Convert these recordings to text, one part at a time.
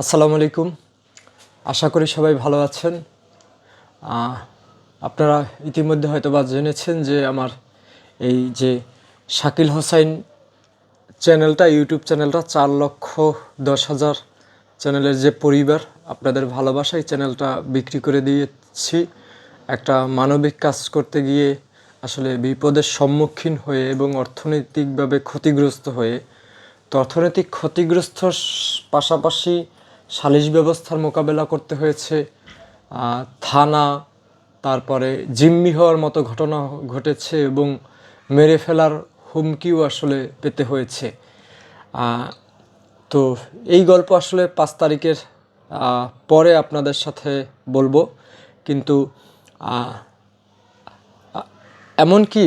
আসসালামু আলাইকুম। আশা করি সবাই ভালো আছেন। আপনারা ইতিমধ্যে হয়তো বা জেনেছেন যে আমার এই যে শাকিল হোসাইন চ্যানেলটা, ইউটিউব চ্যানেলটা চার লক্ষ দশ হাজার চ্যানেলের যে পরিবার, আপনাদের ভালোবাসা, এই চ্যানেলটা বিক্রি করে দিয়েছি। একটা মানবিক কাজ করতে গিয়ে আসলে বিপদের সম্মুখীন হয়ে এবং অর্থনৈতিকভাবে ক্ষতিগ্রস্ত হয়ে, তো অর্থনৈতিক ক্ষতিগ্রস্ত পাশাপাশি সালিশ ব্যবস্থার মোকাবেলা করতে হয়েছে। থানা, তারপরে জিম্মি হওয়ার মতো ঘটনা ঘটেছে এবং মেরে ফেলার হুমকিও আসলে পেতে হয়েছে। তো এই গল্প আসলে পাঁচ তারিখের পরে আপনাদের সাথে বলব। কিন্তু এমনকি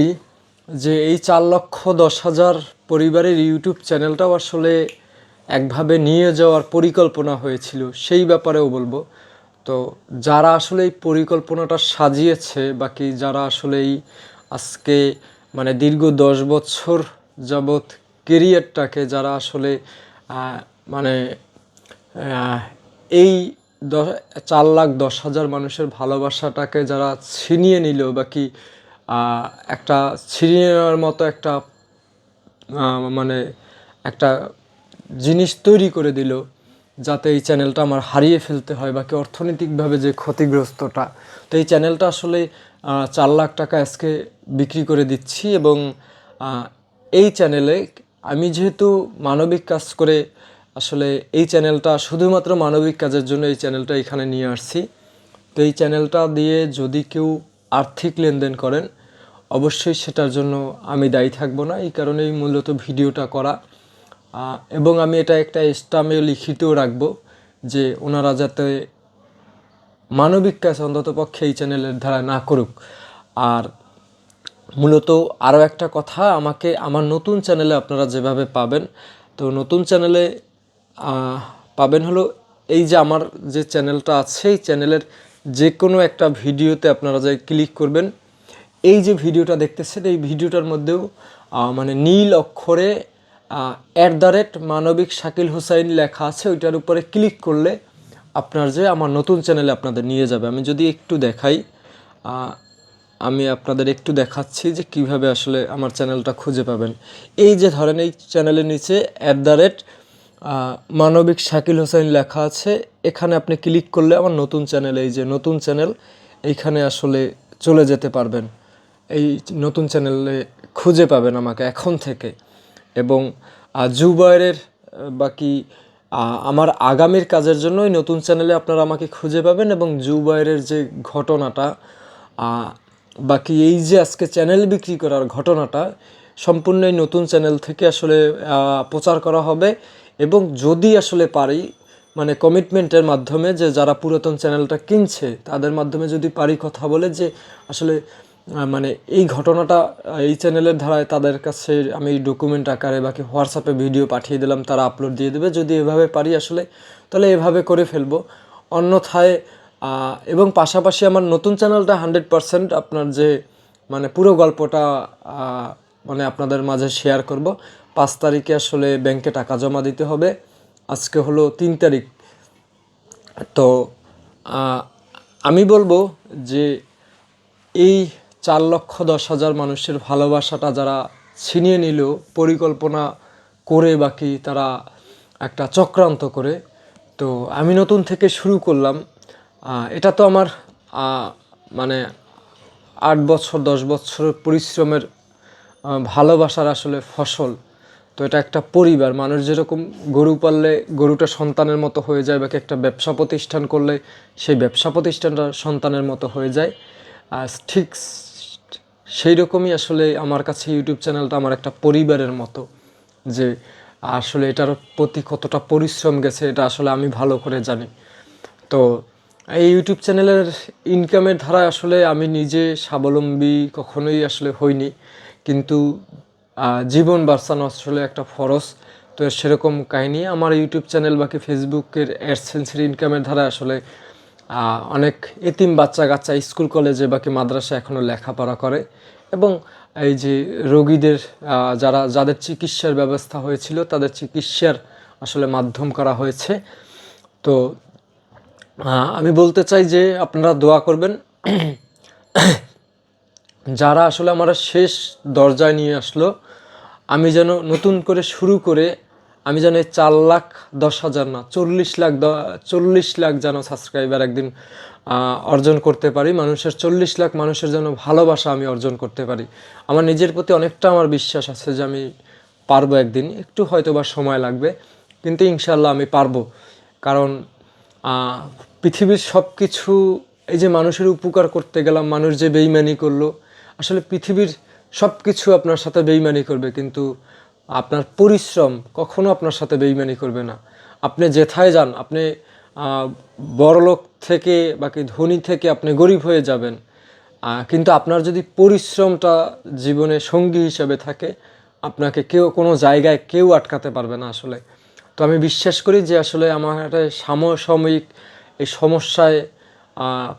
যে এই চার লক্ষ দশ হাজার পরিবারের ইউটিউব চ্যানেলটাও আসলে একভাবে নিয়ে যাওয়ার পরিকল্পনা হয়েছিল, সেই ব্যাপারেও বলব। তো যারা আসলে এই পরিকল্পনাটা সাজিয়েছে বাকি যারা আসলে এই আজকে মানে দীর্ঘ দশ বছর যাবৎ কেরিয়ারটাকে যারা আসলে মানে এই দশ, চার লাখ দশ হাজার মানুষের ভালোবাসাটাকে যারা ছিনিয়ে নিল বা কি একটা ছিনিয়ে নেওয়ার মতো একটা মানে একটা জিনিস তৈরি করে দিল যাতে এই চ্যানেলটা আমার হারিয়ে ফেলতে হয় বাকি অর্থনৈতিকভাবে যে ক্ষতিগ্রস্তটা। তো এই চ্যানেলটা আসলে চার লাখ টাকা আজকে বিক্রি করে দিচ্ছি এবং এই চ্যানেলে আমি যেহেতু মানবিক কাজ করে আসলে এই চ্যানেলটা শুধুমাত্র মানবিক কাজের জন্য এই চ্যানেলটা এখানে নিয়ে আসছি। তো এই চ্যানেলটা দিয়ে যদি কেউ আর্থিক লেনদেন করেন, অবশ্যই সেটার জন্য আমি দায়ী থাকব না। এই কারণেই মূলত ভিডিওটা করা। এবং আমি এটা একটা স্টামে লিখিতও রাখব যে ওনারা যাতে মানবিক কাজ অন্তত পক্ষে এই চ্যানেলের ধারা না করুক। আর মূলত আরও একটা কথা, আমাকে আমার নতুন চ্যানেলে আপনারা যেভাবে পাবেন, তো নতুন চ্যানেলে পাবেন হলো এই যে আমার যে চ্যানেলটা আছে, এই চ্যানেলের যে কোনো একটা ভিডিওতে আপনারা যাই ক্লিক করবেন। এই যে ভিডিওটা দেখতেছেন, এই ভিডিওটার মধ্যেও মানে নীল অক্ষরে অ্যাট দ্য রেট মানবিক শাকিল হুসাইন লেখা আছে, ওইটার উপরে ক্লিক করলে আপনার যে আমার নতুন চ্যানেলে আপনাদের নিয়ে যাবে। আমি যদি একটু দেখাই আমি আপনাদের একটু দেখাচ্ছি যে কীভাবে আসলে আমার চ্যানেলটা খুঁজে পাবেন। এই যে ধরেন এই চ্যানেলের নিচে অ্যাট দ্য রেট মানবিক শাকিল হোসেন লেখা আছে, এখানে আপনি ক্লিক করলে আমার নতুন চ্যানেল এই যে নতুন চ্যানেল এইখানে আসলে চলে যেতে পারবেন। এই নতুন চ্যানেলে খুঁজে পাবেন আমাকে এখন থেকে। এবং জুবায়ের বাকি আমার আগামীর কাজের জন্য এই নতুন চ্যানেলে আপনারা আমাকে খুঁজে পাবেন এবং জুবায়ের যে ঘটনাটা বাকি এই যে আজকে চ্যানেল বিক্রি করার ঘটনাটা সম্পূর্ণ এই নতুন চ্যানেল থেকে আসলে প্রচার করা হবে এবং যদি আসলে পারি মানে কমিটমেন্টের মাধ্যমে যে যারা পুরাতন চ্যানেলটা কিনছে, তাদের মাধ্যমে যদি পারি কথা বলে যে আসলে মানে এই ঘটনাটা এই চ্যানেলের ধারায় তাদের কাছে আমি ডকুমেন্ট আকারে বাকি হোয়াটসঅ্যাপে ভিডিও পাঠিয়ে দিলাম, তারা আপলোড দিয়ে দেবে। যদি এভাবে পারি আসলে, তাহলে এভাবে করে ফেলব। অন্যথায় এবং পাশাপাশি আমার নতুন চ্যানেলটা হান্ড্রেড পারসেন্ট আপনার যে মানে পুরো গল্পটা মানে আপনাদের মাঝে শেয়ার করব। পাঁচ তারিখে আসলে ব্যাংকে টাকা জমা দিতে হবে। আজকে হলো তিন তারিখ। তো আমি বলব যে, এই চার লক্ষ দশ হাজার মানুষের ভালোবাসাটা যারা ছিনিয়ে নিল, পরিকল্পনা করে বাকি তারা একটা চক্রান্ত করে। তো আমি নতুন থেকে শুরু করলাম। এটা তো আমার মানে আট বছর, দশ বছরের পরিশ্রমের ভালোবাসার আসলে ফসল। তো এটা একটা পরিবার। মানুষ যেরকম গরু পাললে গরুটা সন্তানের মতো হয়ে যায় বা একটা ব্যবসা প্রতিষ্ঠান করলে সেই ব্যবসা প্রতিষ্ঠানটা সন্তানের মতো হয়ে যায়। ঠিক সেই রকমই আসলে আমার কাছে ইউটিউব চ্যানেলটা আমার একটা পরিবারের মতো যে আসলে এটার প্রতি কতটা পরিশ্রম গেছে এটা আসলে আমি ভালো করে জানি। তো এই ইউটিউব চ্যানেলের ইনকামের ধারা আসলে আমি নিজে স্বাবলম্বী কখনোই আসলে হইনি। কিন্তু জীবন বাঁচানো আসলে একটা ফরজ। তো সেরকম কাহিনী আমার ইউটিউব চ্যানেল বাকি ফেসবুকের অ্যাডসেন্সের ইনকামের ধারা আসলে অনেক এতিম বাচ্চা কাচ্চা স্কুল, কলেজে বাকি মাদ্রাসা এখনও লেখাপড়া করে। এবং এই যে রোগীদের যারা, যাদের চিকিৎসার ব্যবস্থা হয়েছিল, তাদের চিকিৎসার আসলে মাধ্যম করা হয়েছে। তো আমি বলতে চাই যে আপনারা দোয়া করবেন। যারা আসলে আমার শেষ দরজায় নিয়ে আসলো, আমি যেন নতুন করে শুরু করে আমি যেন চার লাখ দশ হাজার না, চল্লিশ লাখ চল্লিশ লাখ যেন সাবস্ক্রাইবার একদিন অর্জন করতে পারি। মানুষের চল্লিশ লাখ মানুষের যেন ভালোবাসা আমি অর্জন করতে পারি। আমার নিজের প্রতি অনেকটা আমার বিশ্বাস আছে যে আমি পারব একদিন। একটু হয়তো বা সময় লাগবে, কিন্তু ইনশাল্লাহ আমি পারব। কারণ পৃথিবীর সব কিছু এই যে মানুষের উপকার করতে গেলাম, মানুষ যে বেইমানি করল, আসলে পৃথিবীর সব কিছু আপনার সাথে বেইমানি করবে, কিন্তু আপনার পরিশ্রম কখনো আপনার সাথে বেইমানি করবে না। আপনি যেথায় যান, আপনি বড়লোক থেকে বাকি ধনী থেকে আপনি গরিব হয়ে যাবেন। কিন্তু আপনার যদি পরিশ্রমটা জীবনে সঙ্গী হিসেবে থাকে, আপনাকে কেউ, কোনো জায়গায় কেউ আটকাতে পারবে না আসলে। তো আমি বিশ্বাস করি যে আসলে আমার একটা সাময়িক এই সমস্যায়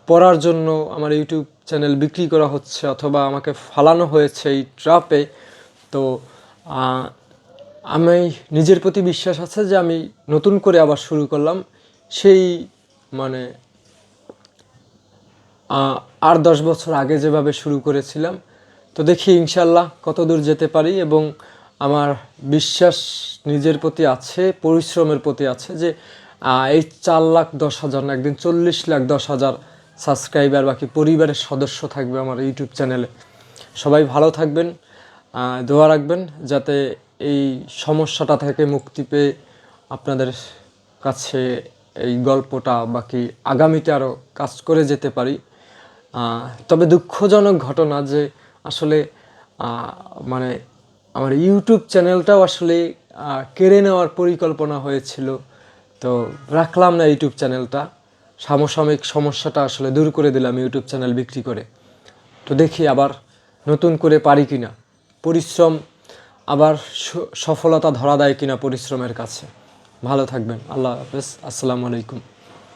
পড়ার জন্য আমার ইউটিউব চ্যানেল বিক্রি করা হচ্ছে অথবা আমাকে ফালানো হয়েছে এই ট্রাপে। তো আমি নিজের প্রতি বিশ্বাস আছে যে আমি নতুন করে আবার শুরু করলাম। সেই মানে আর দশ বছর আগে যেভাবে শুরু করেছিলাম, তো দেখি ইনশাল্লাহ কত দূর যেতে পারি এবং আমার বিশ্বাস নিজের প্রতি আছে, পরিশ্রমের প্রতি আছে যে এই চার লাখ দশ হাজার না, একদিন চল্লিশ লাখ দশ হাজার সাবস্ক্রাইবার বাকি পরিবারের সদস্য থাকবে আমার ইউটিউব চ্যানেলে। সবাই ভালো থাকবেন দোয়া রাখবেন যাতে এই সমস্যাটা থেকে মুক্তি পেয়ে আপনাদের কাছে এই গল্পটা বাকি আগামীতে আরও কাজ করে যেতে পারি। তবে দুঃখজনক ঘটনা যে আসলে মানে আমার ইউটিউব চ্যানেলটাও আসলে কেড়ে নেওয়ার পরিকল্পনা হয়েছিল। তো রাখলাম না ইউটিউব চ্যানেলটা। সামসামিক সমস্যাটা আসলে দূর করে দিলাম ইউটিউব চ্যানেল বিক্রি করে। তো দেখি আবার নতুন করে পারি কিনা। পরিশ্রম আবার সফলতা ধরা দেয় কিনা পরিশ্রমের কাছে। ভালো থাকবেন। আল্লাহ হাফেজ। আসসালামু আলাইকুম।